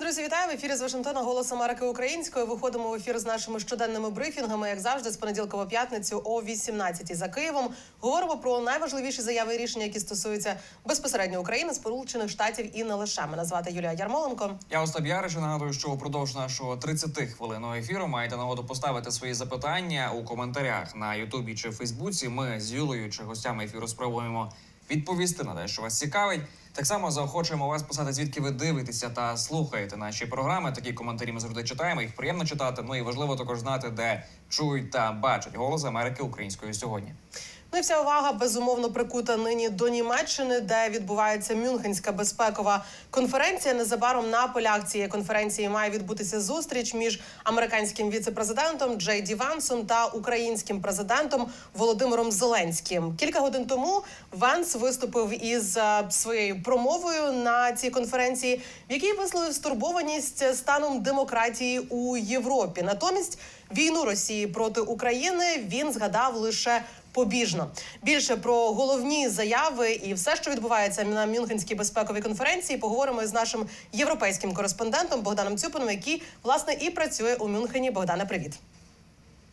Друзі, вітаю в ефірі з Вашингтона Голос Америки Українською. Виходимо в ефір з нашими щоденними брифінгами, як завжди, з понеділка по п'ятницю о 18 за Києвом. Говоримо про найважливіші заяви і рішення, які стосуються безпосередньо України, Сполучених Штатів і не лише. Мене звати Юлія Ярмоленко. Я Остап Яриш нагадую, що упродовж нашого 30 хвилинного ефіру маєте нагоду поставити свої запитання у коментарях на Ютубі чи Фейсбуці. Ми з Юлею чи гостями ефіру спробуємо відповісти на те, що вас цікавить. Так само заохочуємо вас писати, звідки ви дивитеся та слухаєте наші програми. Такі коментарі ми завжди читаємо. Їх приємно читати. Ну і важливо також знати, де чують та бачать голос Америки українською сьогодні. Ну і вся увага безумовно прикута нині до Німеччини, де відбувається Мюнхенська безпекова конференція. Незабаром на полях цієї конференції має відбутися зустріч між американським віце-президентом Джей Ді Вансом та українським президентом Володимиром Зеленським. Кілька годин тому Ванс виступив із е, своєю промовою на цій конференції, в якій висловив стурбованість станом демократії у Європі. Натомість війну Росії проти України він згадав лише побіжно. Більше про головні заяви і все, що відбувається на Мюнхенській безпековій конференції, поговоримо з нашим європейським кореспондентом Богданом Цюпином, який власне і працює у Мюнхені. Богдане, привіт.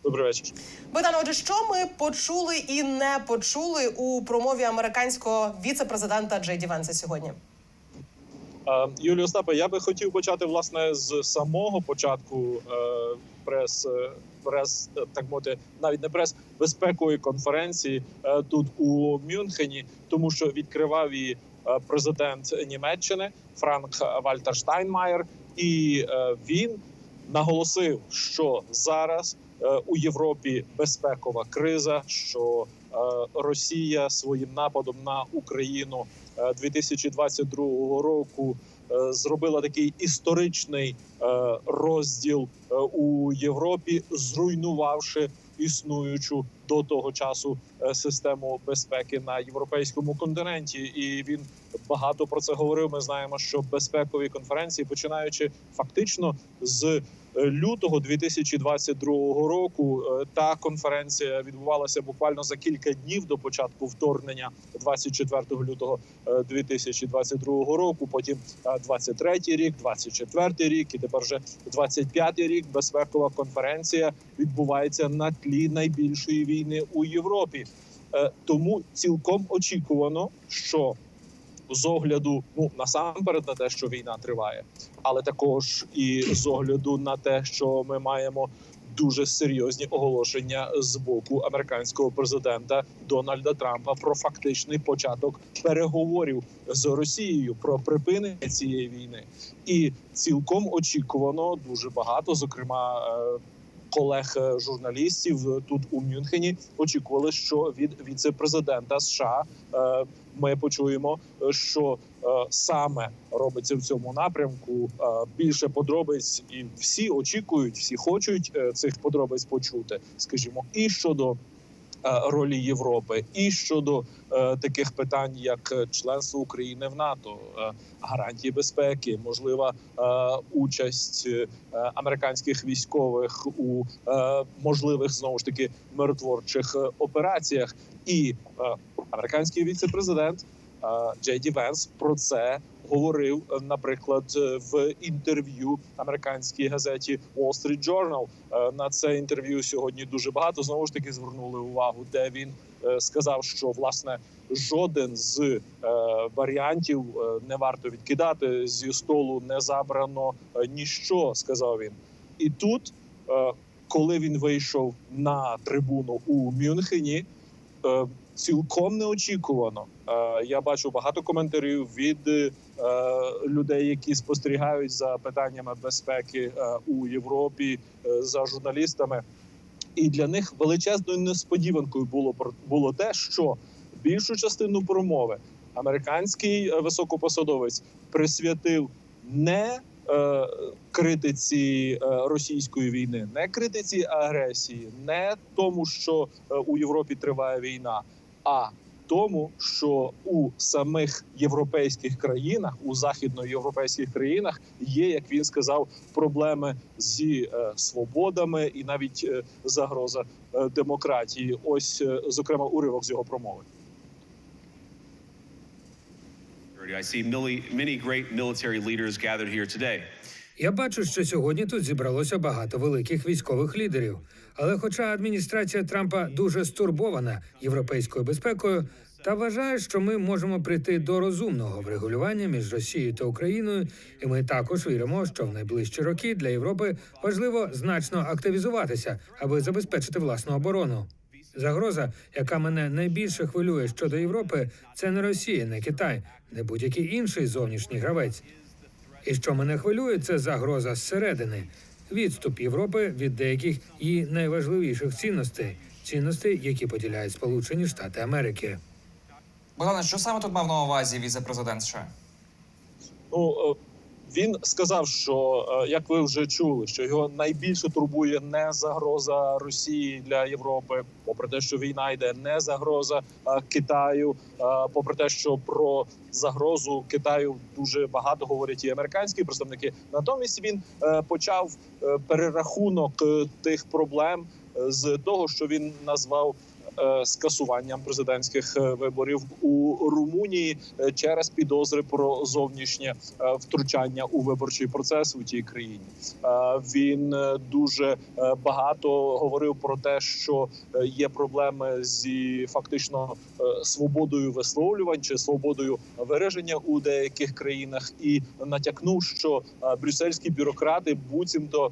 Добрий вечір. Богдане, отже, що ми почули і не почули у промові американського віце-президента Джей Ді Венса сьогодні? Юлію Остапе, я би хотів почати власне з самого початку е, прес, е, прес, е, так мовити, навіть не прес безпекової конференції тут у Мюнхені, тому що відкривав її президент Німеччини Франк Вальтер Штайнмаєр, і він наголосив, що зараз у Європі безпекова криза, що Росія своїм нападом на Україну е, 2022 року е, зробила такий історичний е, розділ е, у Європі, зруйнувавши існуючу до того часу е, систему безпеки на європейському континенті. І він багато про це говорив. Ми знаємо, що безпекові конференції, починаючи фактично з е, лютого 2022 року, е, та конференція відбувалася буквально за кілька днів до початку вторгнення 24 лютого е, 2022 року. Потім е, 23 рік, 24 рік, і тепер вже 25 рік. Безпекова конференція відбувається на тлі найбільшої війни у Європі. Е, Тому цілком очікувано, що з огляду ну насамперед на те, що війна триває, але також і з огляду на те, що ми маємо дуже серйозні оголошення з боку американського президента Дональда Трампа про фактичний початок переговорів з Росією про припинення цієї війни, і цілком очікувано дуже багато, зокрема. Е, Колег е, е, тут у Мюнхені очікували, що від віце-президента США е, ми почуємо, що саме робиться в цьому напрямку. Більше подробиць, і всі очікують, всі хочуть цих подробиць почути. Скажімо, і щодо ролі Європи, і щодо е, таких питань, як е, членство України в НАТО, е, гарантії безпеки, можлива е, участь е, американських військових у е, можливих знову ж таки миротворчих е, операціях, і е, американський віце-президент е, Джей Ді Венс про це говорив, е, наприклад, е, в інтерв'ю американській газеті Wall Street Journal. Е, На це інтерв'ю сьогодні дуже багато знову ж таки звернули увагу, де він сказав, що власне жоден з варіантів не варто відкидати зі столу, не забрано ніщо, сказав він. І тут, коли він вийшов на трибуну у Мюнхені, цілком неочікувано. Е, Я бачу багато коментарів від е, людей, які спостерігають за питаннями безпеки е, у Європі, за журналістами. І для них величезною несподіванкою було було те, що більшу частину промови американський високопосадовець присвятив не е, критиці російської війни, не критиці агресії, не тому, що у Європі триває війна, а тому, що у самих європейських країнах, у західноєвропейських країнах, є, як він сказав, проблеми зі е, свободами і навіть е, загроза е, демократії. Ось, е, зокрема, уривок з його промови. I see many, many great military leaders gathered here today. Я бачу, що сьогодні тут зібралося багато великих військових лідерів. Але, хоча адміністрація Трампа дуже стурбована європейською безпекою, та вважає, що ми можемо прийти до розумного врегулювання між Росією та Україною, і ми також віримо, що в найближчі роки для Європи важливо значно активізуватися, аби забезпечити власну оборону. Загроза, яка мене найбільше хвилює щодо Європи, це не Росія, не Китай, не будь-який інший зовнішній гравець. І що мене хвилює, це загроза зсередини, відступ Європи від деяких її найважливіших цінностей, цінностей, які поділяють Сполучені Штати Америки. Богдане, що саме тут мав на увазі віце-президент США? Ну е, він сказав, що е, як ви вже чули, що його найбільше турбує не загроза Росії для Європи, попри те, що війна йде, не загроза е, Китаю, е, попри те, що про загрозу Китаю дуже багато говорять і американські представники. Натомість він почав перерахунок тих проблем з того, що він назвав. Е, Скасуванням президентських е, виборів у Румунії е, через підозри про зовнішнє втручання у виборчий процес у тій країні. Він дуже багато говорив про те, що є проблеми зі фактично свободою висловлювань чи свободою вираження у деяких країнах, і натякнув, що брюссельські бюрократи буцімто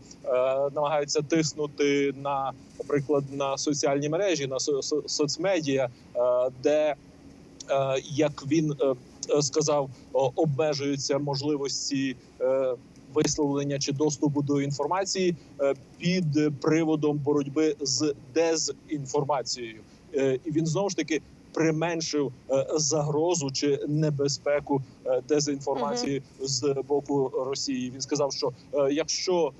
намагаються тиснути на, наприклад, на соціальні мережі, на со- соцмедіа, е, де е, як він е, сказав, обмежуються можливості висловлення чи доступу до інформації під приводом боротьби з дезінформацією. І він знову ж таки применшив загрозу чи небезпеку дезінформації з боку Росії. Він сказав, що якщо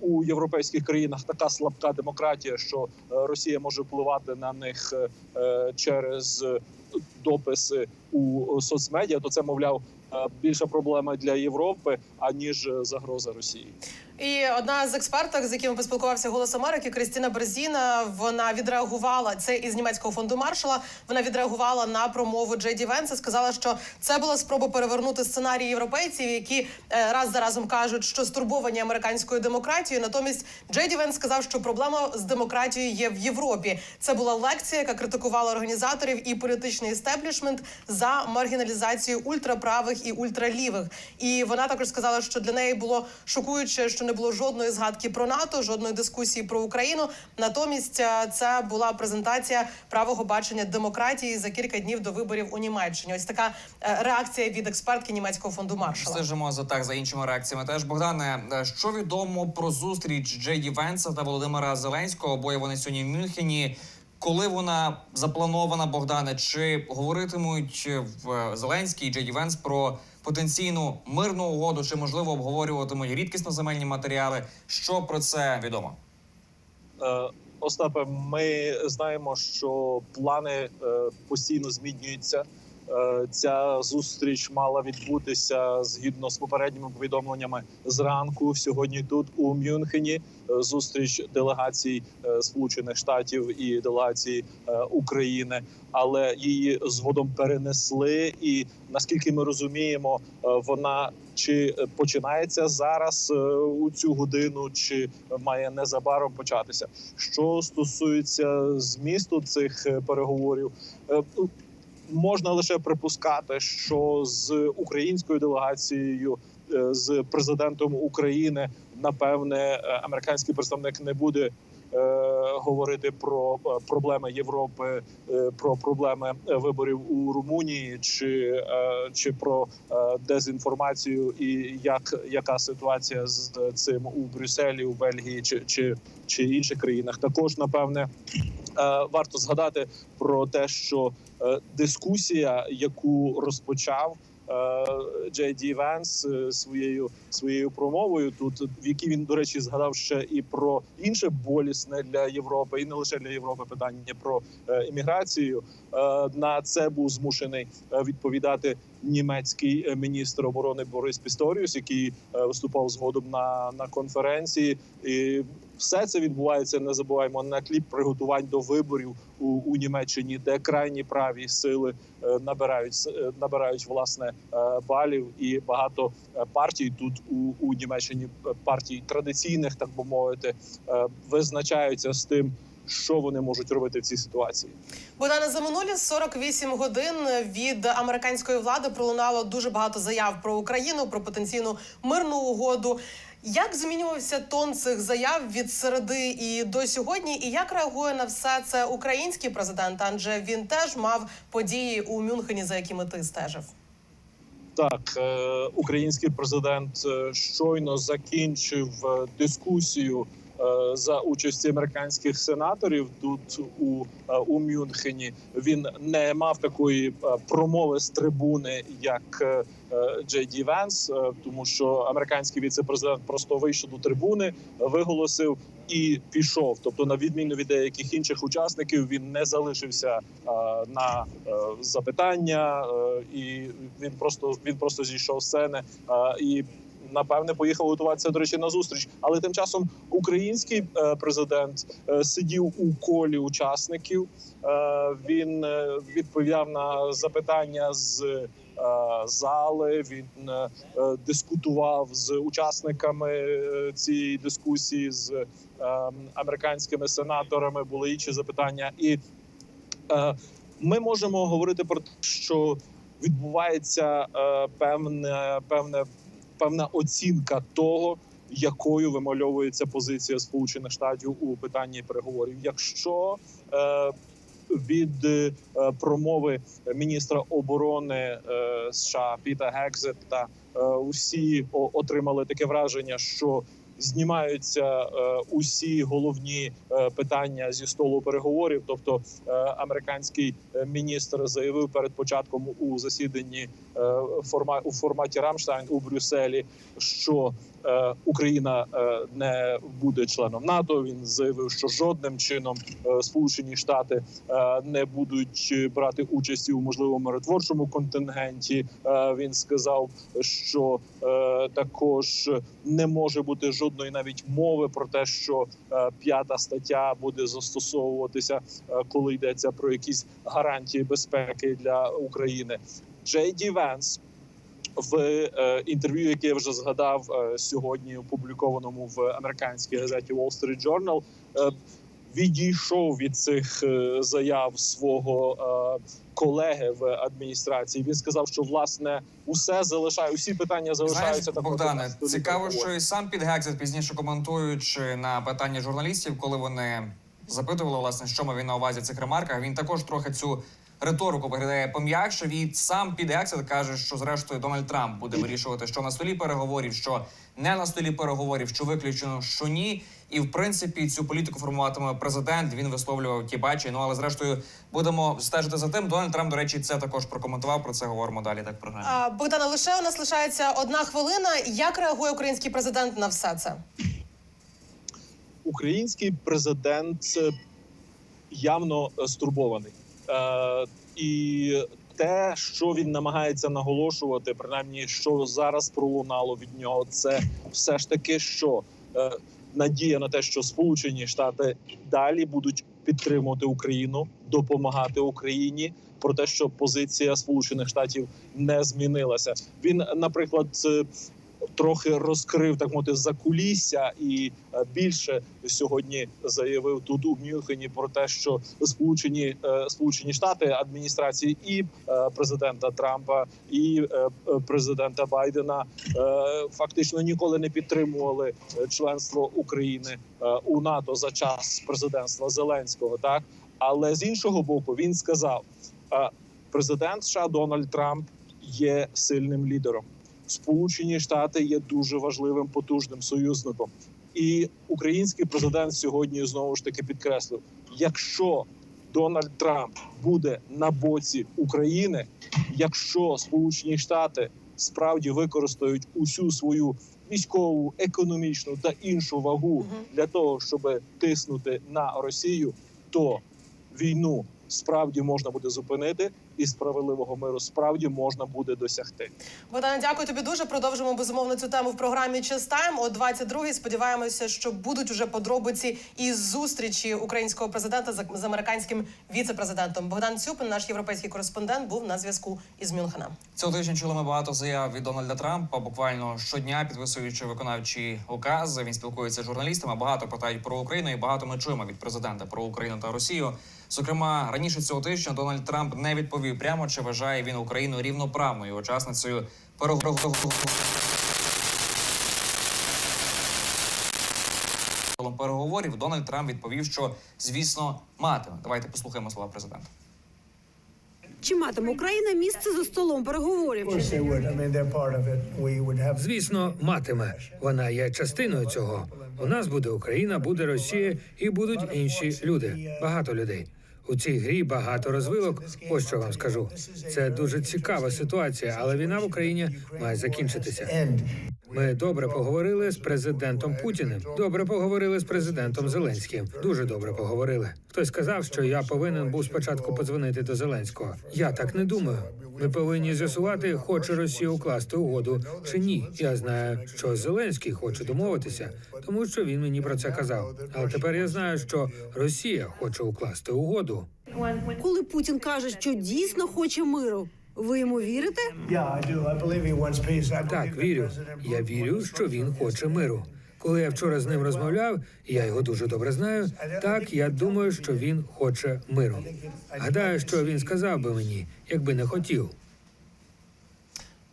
у європейських країнах така слабка демократія, що е, Росія може впливати на них е, е, через е, дописи у соцмедіа, то це мовляв е, більша проблема для Європи аніж е, загроза Росії. І одна з експерток, з якими поспілкувався Голос Америки, Кристина Берзіна, вона відреагувала це із німецького фонду Маршала. Вона відреагувала на промову Джейді Венса. Сказала, що це була спроба перевернути сценарій європейців, які е, раз за разом кажуть, що стурбовані американською демократією. Натомість Джейді Венс сказав, що проблема з демократією є в Європі. Це була лекція, яка критикувала організаторів і політичний істеблішмент за маргіналізацію ультраправих і ультралівих. І вона також сказала, що для неї було шокуюче, що не було жодної згадки про НАТО, жодної дискусії про Україну. Натомість е, це була презентація правого бачення демократії за кілька днів до виборів у Німеччині. Ось така е, реакція від експертки німецького фонду Маршала. Стежимо за так за іншими реакціями. Теж Богдане, е, що відомо про зустріч Джейді Венса та Володимира Зеленського? Обоє вони сьогодні в Мюнхені. Коли вона запланована, Богдане? Чи говоритимуть в Зеленський і Джейді Венс про потенційну мирну угоду? Чи можливо обговорюватимуть рідкісно земельні матеріали? Що про це відомо? Е, Остапе, ми знаємо, що плани е, постійно змінюються. Е, Ця зустріч мала відбутися згідно з попередніми повідомленнями зранку. Сьогодні тут у Мюнхені е, зустріч делегацій е, Сполучених Штатів і делегації України, але її згодом перенесли. І наскільки ми розуміємо, вона чи починається зараз у цю годину, чи має незабаром початися. Що стосується змісту цих переговорів, можна лише припускати, що з українською делегацією, е, з президентом України, напевне, е, американський представник не буде. е, Говорити про е, проблеми Європи, е, про проблеми виборів у Румунії, чи, е, чи про е, дезінформацію, і як яка ситуація з цим у Брюсселі, у Бельгії чи, чи, чи інших країнах. Також напевне варто згадати про те, що е, дискусія, яку розпочав е, Джей Ді Венс е, своєю своєю промовою, тут в якій він до речі згадав ще і про інше болісне для Європи, і не лише для Європи питання про е, імміграцію. Е, На це був змушений е, відповідати німецький е, міністр оборони Борис Пісторіус, який е, виступав згодом на, на конференції. І все це відбувається. Не забуваємо на тлі приготувань до виборів у, у Німеччині, де крайні праві сили е, набирають е, набирають власне е, балів, і багато партій тут у, у Німеччині партій традиційних, так би мовити, визначаються з тим, що вони можуть робити в цій ситуації. Богдане, за минулі 48 годин від американської влади пролунало дуже багато заяв про Україну, про потенційну мирну угоду. Як змінювався тон цих заяв від середи і до сьогодні? І як реагує на все це український президент? Адже він теж мав події у Мюнхені, за якими ти стежив. Так, е, український президент е, щойно закінчив е, дискусію за участі американських сенаторів тут у, е, у Мюнхені. Він не мав такої е, промови з трибуни, як е, е, Джей Ді Венс, е, тому що американський віце-президент просто вийшов до трибуни, виголосив і пішов. Тобто, на відміну від деяких інших учасників, він не залишився е, на е, запитання, е, і він просто він просто зійшов з сцени е, і. Напевне, поїхав готуватися до речі на зустріч, але тим часом український е, президент е, сидів у колі учасників. Е, він відповідав на запитання з зали. Він дискутував з учасниками цієї дискусії з американськими сенаторами. Були інші запитання, і ми можемо говорити про те, що відбувається певне, певне, певна оцінка того. Якою вимальовується позиція Сполучених Штатів у питанні переговорів? Якщо е, від е, промови міністра оборони е, США Піта Гекзета е, усі отримали таке враження, що знімаються е, усі головні е, питання зі столу переговорів. Тобто, е, американський міністр заявив перед початком у засіданні форма у форматі Рамштайн у Брюсселі, що Україна е, не буде членом НАТО. Він заявив, що жодним чином е, Сполучені Штати е, не будуть е, брати участі у можливому миротворчому контингенті. Е, Він сказав, що е, також не може бути жодної навіть мови про те, що е, п'ята стаття буде застосовуватися, е, коли йдеться про якісь гарантії безпеки для України. Джей Ді Венс в е, інтерв'ю, яке я вже згадав е, сьогодні, опублікованому в американській газеті Wall Street Journal, е, відійшов від цих заяв свого колеги в адміністрації. Він сказав, що власне усе залишає, усі питання Знаєш, залишаються так. Богдане, цікаво, що і сам Піт Гексет пізніше коментуючи на питання журналістів, коли вони запитували, власне, що мав він на увазі в цих ремарках. Він також трохи цю риторику виглядає пом'якше. Він сам Піт Гексет каже, що зрештою Дональд Трамп буде вирішувати, що на столі переговорів, що не на столі переговорів, що виключено, що ні. І в принципі цю політику формуватиме президент. Він висловлював ті бачі. Ну але зрештою будемо стежити за тим. Дональд Трамп, до речі, це також прокоментував. Про це говоримо далі. Так програмі. А, Богдане, лише у нас лишається одна хвилина. Як реагує український президент на все це? український президент е, явно е, стурбований. Е, і те, що він намагається наголошувати, принаймні, що зараз пролунало від нього, це все ж таки, що е, надія на те, що Сполучені Штати далі будуть підтримувати Україну, допомагати Україні. Про те, що позиція Сполучених Штатів не змінилася. Він, наприклад, е, трохи розкрив так мовити закулісся і е, більше сьогодні заявив тут у Мюнхені про те, що сполучені е, сполучені штати адміністрації і е, президента Трампа і президента Байдена фактично ніколи не підтримували членство України у НАТО за час президентства Зеленського. Так але з іншого боку він сказав: президент США Дональд Трамп є сильним лідером. Сполучені Штати є дуже важливим потужним союзником, і український президент сьогодні знову ж таки підкреслив: якщо Дональд Трамп буде на боці України, якщо Сполучені Штати справді використають усю свою військову, економічну та іншу вагу для того, щоб тиснути на Росію, то війну справді можна буде зупинити, і справедливого миру справді можна буде досягти. Богдане, дякую тобі дуже. Продовжимо безумовно цю тему в програмі «Час Тайм» о 22-й. Сподіваємося, що будуть уже подробиці із зустрічі українського президента з з американським віце-президентом. Богдан Цюпин, наш європейський кореспондент, був на зв'язку із Мюнхена. Цього тижня чули ми багато заяв від Дональда Трампа. Буквально щодня підписуючи виконавчі укази. Він спілкується з журналістами. Багато питають про Україну, і багато ми чуємо від президента про Україну та Росію. Зокрема, раніше цього тижня Дональд Трамп не відповів прямо, чи вважає він Україну рівноправною учасницею переговорів. переговорів Дональд Трамп відповів, що звісно матиме. Давайте послухаємо слова президента. Чи матиме Україна місце за столом переговорів? Звісно, матиме. Вона є частиною цього. У нас буде Україна, буде Росія і будуть інші люди. Багато людей. У цій грі багато розвилок. Ось що вам скажу. Це дуже цікава ситуація, але війна в Україні має закінчитися. Ми добре поговорили з президентом Путіним. Добре поговорили з президентом Зеленським. Дуже добре поговорили. Хтось сказав, що я повинен був спочатку подзвонити до Зеленського. Я так не думаю. Ми повинні з'ясувати, хоче Росія укласти угоду чи ні. Я знаю, що Зеленський хоче домовитися, тому що він мені про це казав. Але тепер я знаю, що Росія хоче укласти угоду. Коли Путін каже, що дійсно хоче миру, ви йому вірите? Так, вірю. Я вірю, що він хоче миру. Коли я вчора з ним розмовляв, я його дуже добре знаю. Так, я думаю, що він хоче миру. Гадаю, що він сказав би мені, якби не хотів.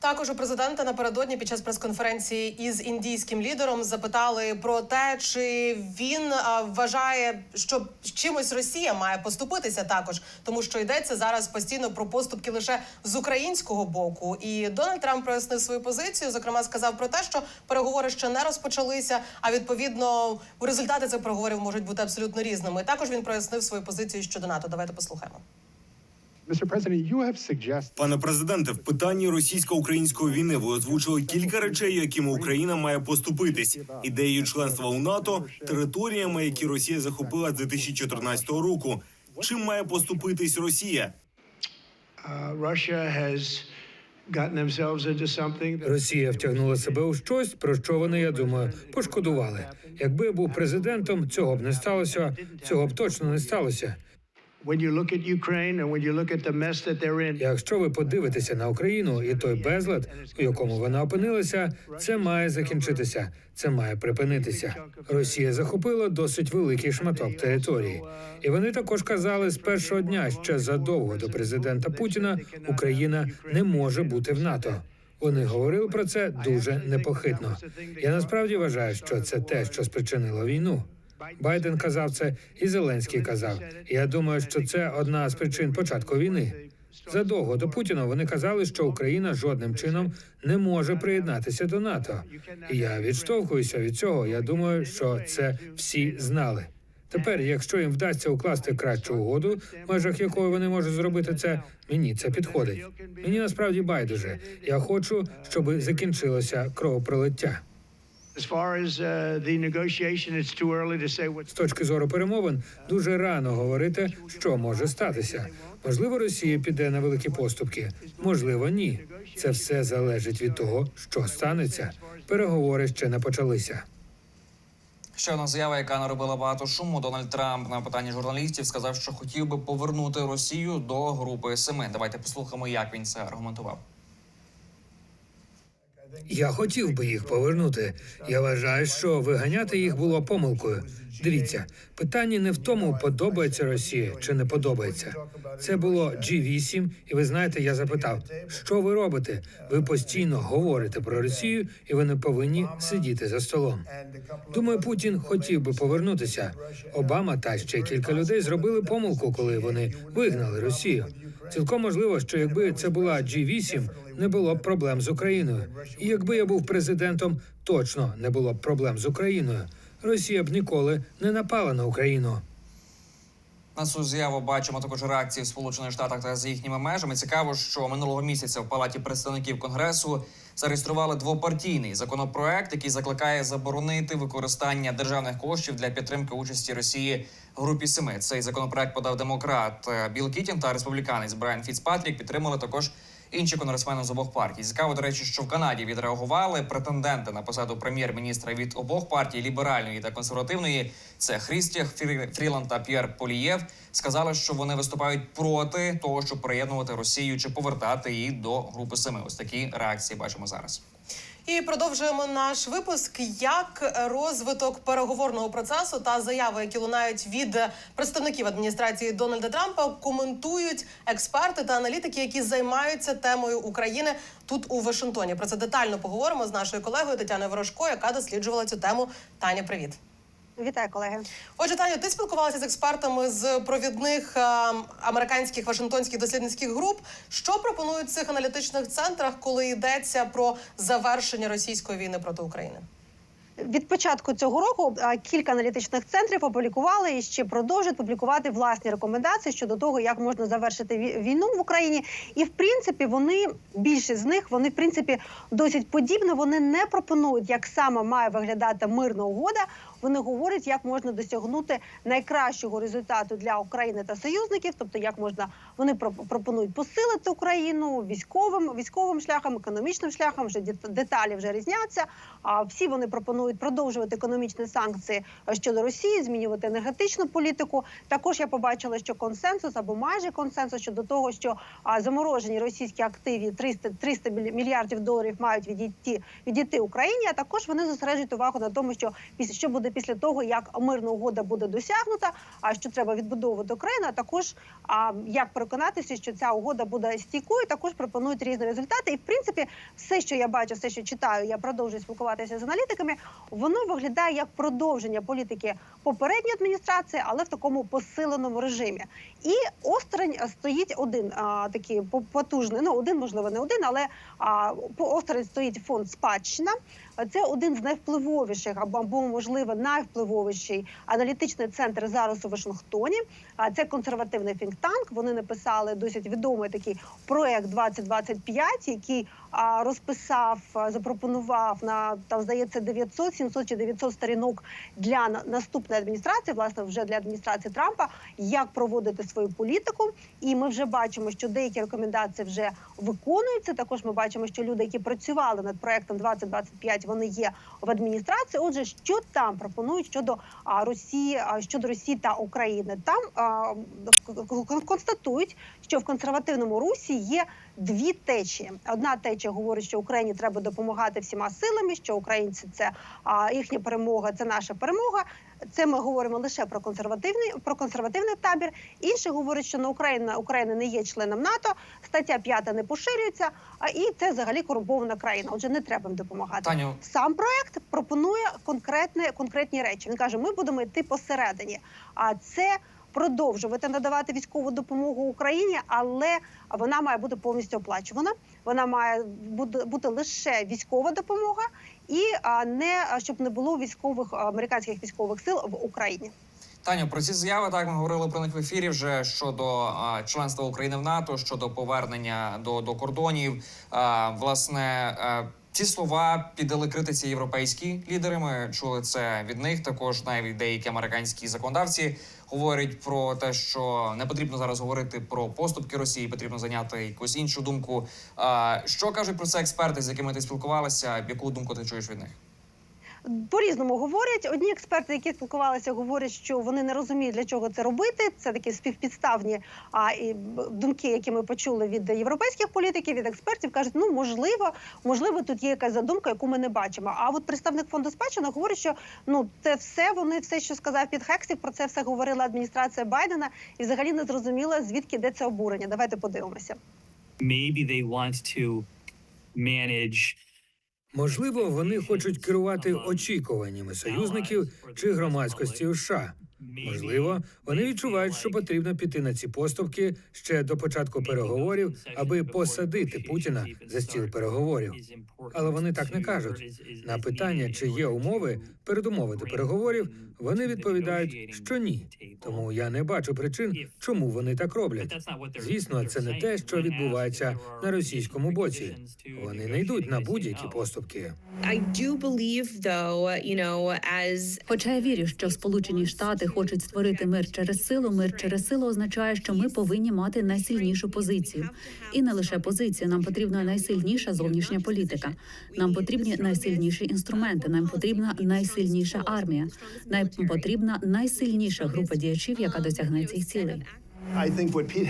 Також у президента напередодні під час прес-конференції із індійським лідером запитали про те, чи він вважає, що чимось Росія має поступитися також, тому що йдеться зараз постійно про поступки лише з українського боку. І Дональд Трамп прояснив свою позицію. Зокрема, сказав про те, що переговори ще не розпочалися. А відповідно, результати цих переговорів можуть бути абсолютно різними. Також він прояснив свою позицію щодо НАТО. Давайте послухаємо. Пане президенте, в питанні російсько-української війни ви озвучили кілька речей, якими Україна має поступитись: ідеєю членства у НАТО, територіями, які Росія захопила з 2014 року. Чим має поступитись Росія? Uh, Russia has gotten themselves into something. that- Росія втягнула себе у щось, про що вони, я думаю, пошкодували. Якби я був президентом, цього б не сталося. Цього б точно не сталося. Якщо ви подивитеся на Україну і той безлад, у якому вона опинилася, це має закінчитися. Це має припинитися. Росія захопила досить великий шматок території, і вони також казали з першого дня, ще задовго до президента Путіна, Україна не може бути в НАТО. Вони говорили про це дуже непохитно. Я насправді вважаю, що це те, що спричинило війну. Байден казав це, і Зеленський казав. Я думаю, що це одна з причин початку війни. Задовго до Путіна вони казали, що Україна жодним чином не може приєднатися до НАТО. І я відштовхуюся від цього. Я думаю, що це всі знали. Тепер, якщо їм вдасться укласти кращу угоду, в межах якої вони можуть зробити це, мені це підходить. Мені насправді байдуже. Я хочу, щоб закінчилося кровопролиття. З точки зору перемовин дуже рано говорити, що може статися. Можливо, Росія піде на великі поступки, можливо, ні. Це все залежить від того, що станеться. Переговори ще не почалися. Ще одна заява, яка наробила багато шуму. Дональд Трамп на питання журналістів сказав, що хотів би повернути Росію до групи семи. Давайте послухаємо, як він це аргументував. Я хотів би їх повернути. Я вважаю, що виганяти їх було помилкою. Дивіться, питання не в тому, подобається Росія чи не подобається. Це було G8, і ви знаєте, я запитав, що ви робите? Ви постійно говорите про Росію, і ви не повинні сидіти за столом. Думаю, Путін хотів би повернутися. Обама та ще кілька людей зробили помилку, коли вони вигнали Росію. Цілком можливо, що якби це була G8, не було б проблем з Україною. І якби я був президентом, точно не було б проблем з Україною. Росія б ніколи не напала на Україну. На цю заяву бачимо також реакції в Сполучених Штатах та за їхніми межами. Цікаво, що минулого місяця в палаті представників конгресу зареєстрували двопартійний законопроект, який закликає заборонити використання державних коштів для підтримки участі Росії в групі семи. Цей законопроект подав демократ е, Білл Кітін та республіканець Брайан Фіцпатрік. Підтримали також інші конгресмени з обох партій. Цікаво, до речі, що в Канаді відреагували претенденти на посаду прем'єр-міністра від обох партій ліберальної та консервативної. Це Хрістіх Фрі- Фріланд та П'єр Полієв. Сказали, що вони виступають проти того, щоб приєднувати Росію чи повертати її до групи семи. Ось такі реакції бачимо зараз. І продовжуємо наш випуск. Як розвиток переговорного процесу та заяви, які лунають від представників адміністрації Дональда Трампа, коментують експерти та аналітики, які займаються темою України тут у Вашингтоні. Про це детально поговоримо з нашою колегою Тетяною Ворожко, яка досліджувала цю тему. Таня, привіт. Вітаю, колеги. Отже, Таню, ти спілкувалася з експертами з провідних е, американських вашингтонських дослідницьких груп. Що пропонують в цих аналітичних центрах, коли йдеться про завершення російської війни проти України? Від початку цього року кілька аналітичних центрів опублікували і ще продовжують публікувати власні рекомендації щодо того, як можна завершити війну в Україні. І в принципі, вони більшість з них вони в принципі досить подібні. Вони не пропонують, як саме має виглядати мирна угода. Вони говорять, як можна досягнути найкращого результату для України та союзників, тобто як можна вони проп- пропонують посилити Україну військовим військовим шляхом, економічним шляхом. Вже дет- деталі вже різняться. А всі вони пропонують продовжувати економічні санкції щодо Росії, змінювати енергетичну політику. Також я побачила, що консенсус або майже консенсус щодо того, що заморожені російські активи 300, 300 міль- мільярдів доларів мають відійти відійти Україні. А також вони зосереджують увагу на тому, що після що буде після того, як мирна угода буде досягнута, а що треба відбудовувати Україну. А також а, як переконатися, що ця угода буде стійкою. Також пропонують різні результати. І в принципі, все, що я бачу, все, що читаю, я продовжую спілкуватися з аналітиками. Воно виглядає як продовження політики попередньої адміністрації, але в такому посиленому режимі. І осторонь стоїть один а, такий по- потужний, ну один, можливо, не один, але а, по осторонь стоїть фонд спадщина. Це один з найвпливовіших або можливо найвпливовіший аналітичний центр зараз у Вашингтоні. А це консервативний фінктанк. Вони написали досить відомий такий проект 2025, який розписав, запропонував на там здається 900, 700 чи 900 сторінок для на- наступної адміністрації, власне, вже для адміністрації Трампа, як проводити свою політику. І ми вже бачимо, що деякі рекомендації вже виконуються. Також ми бачимо, що люди, які працювали над проектом 2025, вони є в адміністрації. Отже, що там пропонують щодо Росії, щодо Росії та України, там констатують, що в консервативному русі є дві течії. Одна течія говорить, що Україні треба допомагати всіма силами, що українці це їхня перемога, це наша перемога. Це ми говоримо лише про консервативний про консервативний табір. Інші говорять, що на Україна Україна не є членом НАТО, стаття 5 не поширюється, а і це взагалі корумпована країна. Отже, не треба їм допомагати. Таню, Сам проект пропонує конкретне конкретні речі. Він каже: ми будемо йти посередині. А це продовжувати надавати військову допомогу Україні, але вона має бути повністю оплачувана. Вона має бути, лише військова допомога, і не щоб не було військових американських військових сил в Україні. Таню, про ці заяви так ми говорили про них в ефірі вже щодо а, членства України в НАТО, щодо повернення до, до кордонів. А, власне, а, ці слова піддали критиці європейські лідери. Ми чули це від них. Також навіть деякі американські законодавці говорять про те, що не потрібно зараз говорити про поступки Росії, потрібно зайняти якусь іншу думку. Що кажуть про це експерти, з якими ти спілкувалася? Яку думку ти чуєш від них? По-різному говорять. Одні експерти, які спілкувалися, говорять, що вони не розуміють, для чого це робити. Це такі співпідставні а, і думки, які ми почули від європейських політиків, від експертів, кажуть, ну можливо, можливо, тут є якась задумка, яку ми не бачимо. А от представник фонду спадщини говорить, що ну це все вони все, що сказав під Хексів, про це все говорила адміністрація Байдена, і взагалі не зрозуміла, звідки де це обурення. Давайте подивимося. maybe they want to manage Можливо, вони хочуть керувати очікуваннями союзників чи громадськості США. Можливо, вони відчувають, що потрібно піти на ці поступки ще до початку переговорів, аби посадити Путіна за стіл переговорів. Але вони так не кажуть. На питання, чи є умови, передумови до переговорів, вони відповідають, що ні. Тому я не бачу причин, чому вони так роблять. Звісно, це не те, що відбувається на російському боці. Вони не йдуть на будь-які поступки. Хоча я вірю, що Сполучені Штати хочуть створити мир через силу. Мир через силу означає, що ми повинні мати найсильнішу позицію, і не лише позицію. Нам потрібна найсильніша зовнішня політика. Нам потрібні найсильніші інструменти. Нам потрібна найсильніша армія. Нам потрібна найсильніша група діячів, яка досягне цих цілей. I think what Pete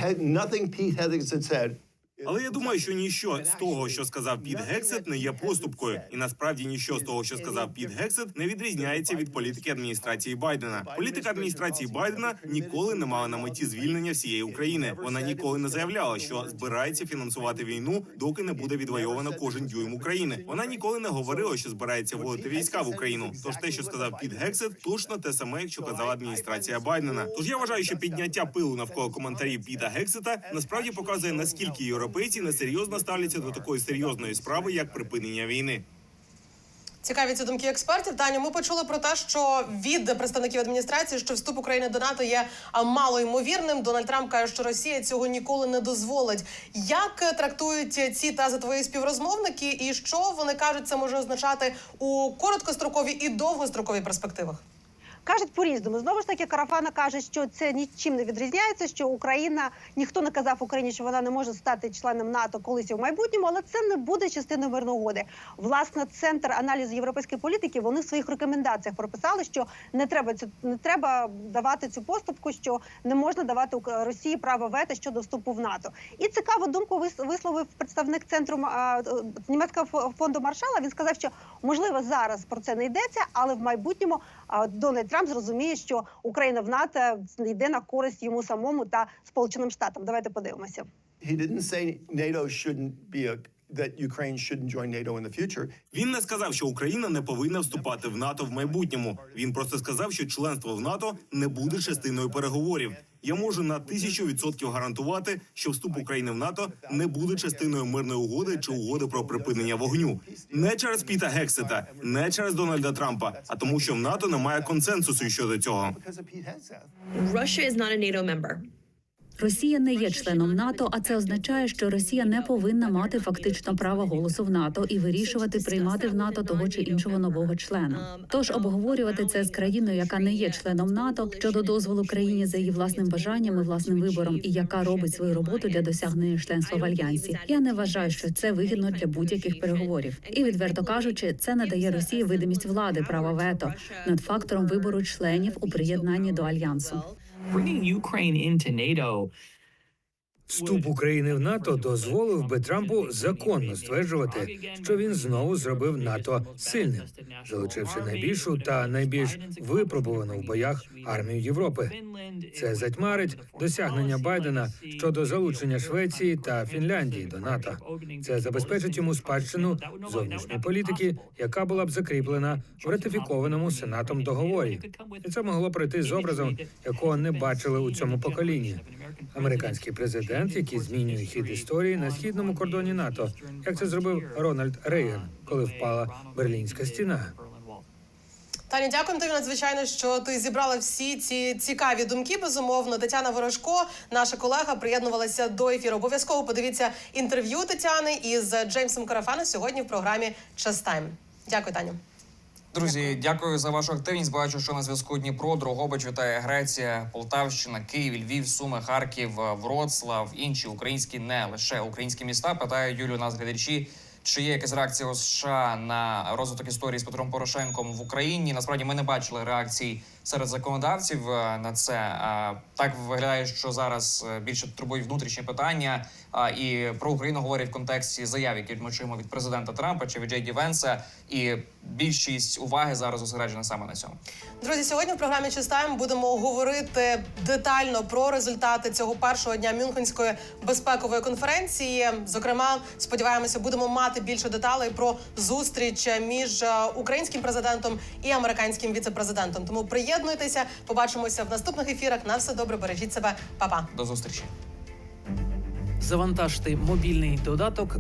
Але я думаю, що ніщо з того, що сказав Піт Гексет, не є поступкою, і насправді ніщо з того, що сказав Піт Гексет, не відрізняється від політики адміністрації Байдена. Політика адміністрації Байдена ніколи не мала на меті звільнення всієї України. Вона ніколи не заявляла, що збирається фінансувати війну, доки не буде відвоювано кожен дюйм України. Вона ніколи не говорила, що збирається вводити війська в Україну. Тож те, що сказав Піт Гексет, точно те саме, що казала адміністрація Байдена. Тож я вважаю, що підняття пилу навколо коментарів Піта Гексета насправді показує наскільки європейці несерйозно ставляться до такої серйозної справи, як припинення війни. Цікаві ці думки експертів. Таню, ми почули про те, що від представників адміністрації, що вступ України до НАТО є мало ймовірним. Дональд Трамп каже, що Росія цього ніколи не дозволить. Як трактують ці тези твої співрозмовники, і що вони кажуть, це може означати у короткостроковій і довгостроковій перспективах? Кажуть по-різному. Знову ж таки, Карафана каже, що це нічим не відрізняється, що Україна ніхто не казав Україні, що вона не може стати членом НАТО колись у майбутньому, але це не буде частиною мирної угоди. Власне, центр аналізу європейської політики вони в своїх рекомендаціях прописали, що не треба цю не треба давати цю поступку, що не можна давати Росії право вето щодо вступу в НАТО. І цікаву думку вис- висловив представник центру а, німецького фонду Маршала. Він сказав, що можливо зараз про це не йдеться, але в майбутньому Дональд Трамп зрозуміє, що Україна в НАТО йде на користь йому самому та Сполученим Штатам. Давайте подивимося. he didn't say NATO shouldn't be a that Ukraine shouldn't join NATO in the future. Він не сказав, що Україна не повинна вступати в НАТО в майбутньому. Він просто сказав, що членство в НАТО не буде частиною переговорів. Я можу на тисячу відсотків гарантувати, що вступ України в НАТО не буде частиною мирної угоди чи угоди про припинення вогню. Не через Піта Гексета, не через Дональда Трампа, а тому, що в НАТО немає консенсусу щодо цього. Russia is not a NATO member. Росія не є членом НАТО, а це означає, що Росія не повинна мати фактично права голосу в НАТО і вирішувати приймати в НАТО того чи іншого нового члена. Тож обговорювати це з країною, яка не є членом НАТО, щодо дозволу країні за її власним бажанням і власним вибором, і яка робить свою роботу для досягнення членства в альянсі. Я не вважаю, що це вигідно для будь-яких переговорів. І відверто кажучи, це надає Росії видимість влади права вето над фактором вибору членів у приєднанні до альянсу. Bringing Ukraine into NATO Вступ України в НАТО дозволив би Трампу законно стверджувати, що він знову зробив НАТО сильним, залучивши найбільшу та найбільш випробувану в боях армію Європи. Це затьмарить досягнення Байдена щодо залучення Швеції та Фінляндії до НАТО. Це забезпечить йому спадщину зовнішньої політики, яка була б закріплена в ратифікованому сенатом договорі. І це могло пройти з образом, якого не бачили у цьому поколінні. Американський президент, який змінює хід історії на східному кордоні НАТО, як це зробив Рональд Рейган, коли впала Берлінська стіна. Таня, дякуємо тобі надзвичайно, що ти зібрала всі ці цікаві думки. Безумовно, Тетяна Ворожко, наша колега, приєднувалася до ефіру. Обов'язково подивіться інтерв'ю Тетяни із Джеймсом Карафаном сьогодні в програмі Час Тайм. Дякую, Таню. Друзі, дякую за вашу активність. Бачу, що на зв'язку Дніпро, Дрогобич, вітає Греція, Полтавщина, Київ, Львів, Суми, Харків, Вроцлав, інші українські, не лише українські міста. Питаю Юлю, нас глядачі. Чи є якась реакція у США на розвиток історії з Петром Порошенком в Україні? Насправді ми не бачили реакцій серед законодавців е, на це. А, Так виглядає, що зараз е, більше турбують внутрішні питання. І про Україну говорять в контексті заяв, які ми чуємо від президента Трампа чи від Джей Ді Венса. І більшість уваги зараз зосереджена саме на цьому. Друзі, сьогодні в програмі «Чистайм» будемо говорити детально про результати цього першого дня Мюнхенської безпекової конференції. Зокрема, сподіваємося, будемо мати більше деталей про зустріч між е, українським президентом і американським віцепрезидентом. Тому приєднуйтеся, побачимося в наступних ефірах. На все добре, бережіть себе, Па-па. До зустрічі. Завантажте мобільний додаток.